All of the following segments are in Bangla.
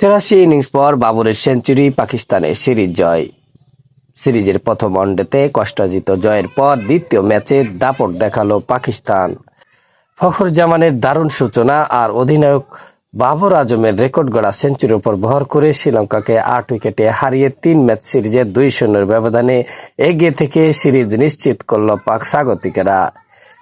তেরাশি ইনিংস পর বাবরের সেঞ্চুরি, পাকিস্তানের সিরিজ জয়। সিরিজের প্রথম ওয়ানডেতে কষ্টার্জিত জয়ের পর দ্বিতীয় ম্যাচে দাপট দেখাল পাকিস্তান। ফখর জামানের দারুণ সূচনা আর অধিনায়ক বাবর আজমের রেকর্ড গড়া সেঞ্চুরির উপর ভর করে শ্রীলঙ্কাকে আট উইকেটে হারিয়ে তিন ম্যাচ সিরিজে দুই শূন্যের ব্যবধানে এগিয়ে থেকে সিরিজ নিশ্চিত করল পাক স্বাগতিকেরা।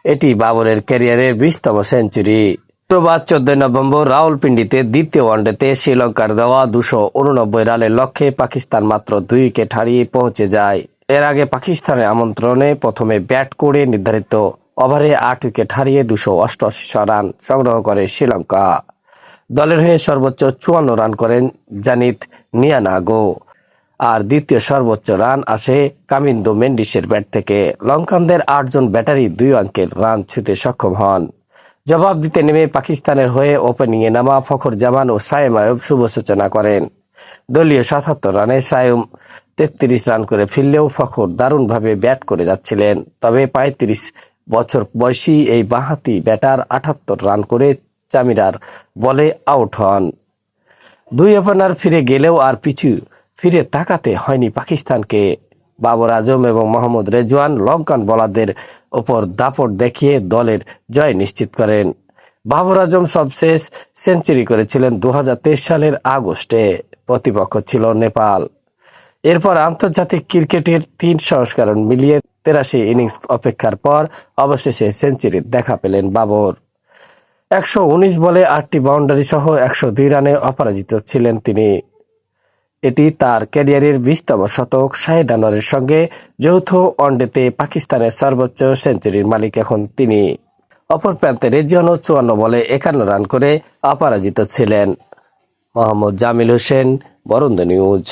এটি বাবরের ক্যারিয়ারের বিশতম সেঞ্চুরি। শুক্রবার চোদ্দই নভেম্বর রাওয়ালপিন্ডিতে দ্বিতীয় ওয়ানডেতে শ্রীলঙ্কার দেওয়া দুশো উননব্বই রানের লক্ষ্যে পাকিস্তান মাত্র দুই উইকেট হারিয়ে পৌঁছে যায়। এর আগে পাকিস্তানের আমন্ত্রণে প্রথমে ব্যাট করে নির্ধারিত ওভারে আট উইকেট হারিয়ে দুশো অষ্টআশি রান সংগ্রহ করে শ্রীলঙ্কা। দলের হয়ে সর্বোচ্চ চুয়ান্ন রান করেন জানিত নিয়ানাগো। আর দ্বিতীয় সর্বোচ্চ রান আসে কামিন্দো মেন্ডিসের ব্যাট থেকে। লঙ্কানদের আটজন ব্যাটারি দুই অঙ্কের রান ছুঁতে সক্ষম হন। জবাব দিতে নেমে পাকিস্তানের হয়ে ওপেনিংয়ে নামা ফখর জামান ও সায়েম আয়ুব শুভ সূচনা করেন। দলীয় সাতাত্তর রানে সায়ুম তেত্রিশ রান করে ফিরলেও ফখর দারুণভাবে ব্যাট করে যাচ্ছিলেন। তবে পঁয়ত্রিশ বছর বয়সী এই বাঁহাতি ব্যাটার আটাত্তর রান করে চামিরার বলে আউট হন। দুই ওপেনার ফিরে গেলেও আর পিছু ফিরে তাকাতে হয়নি পাকিস্তানকে। বাবর আজম এবং মোহাম্মদ রেজওয়ান লঙ্কান বোলারদের ওপর দাপট দেখিয়ে দলের জয় নিশ্চিত করেন। বাবর আজম সবশেষ সেঞ্চুরি করেছিলেন দু সালের আগস্টে। প্রতিপক্ষ ছিল নেপাল। এরপর আন্তর্জাতিক ক্রিকেটের তিন সংস্করণ মিলিয়ে তেরাশি ইনিংস অপেক্ষার পর অবশেষে সেঞ্চুরির দেখা পেলেন বাবর। একশো উনিশ বলে আটটি বাউন্ডারি সহ একশো দুই রানে অপরাজিত ছিলেন তিনি। এটি তার ক্যারিয়ারের বিশতম শতক শাহেদ আনোয়ারের সঙ্গে যৌথ ওয়ানডেতে পাকিস্তানের সর্বোচ্চ সেঞ্চুরির মালিক এখন তিনি। অপর প্রান্তে রেজিয়ানও চুয়ান্ন বলে একান্ন রান করে অপরাজিত ছিলেন মোহাম্মদ জামিল হোসেন, বরন্দ নিউজ।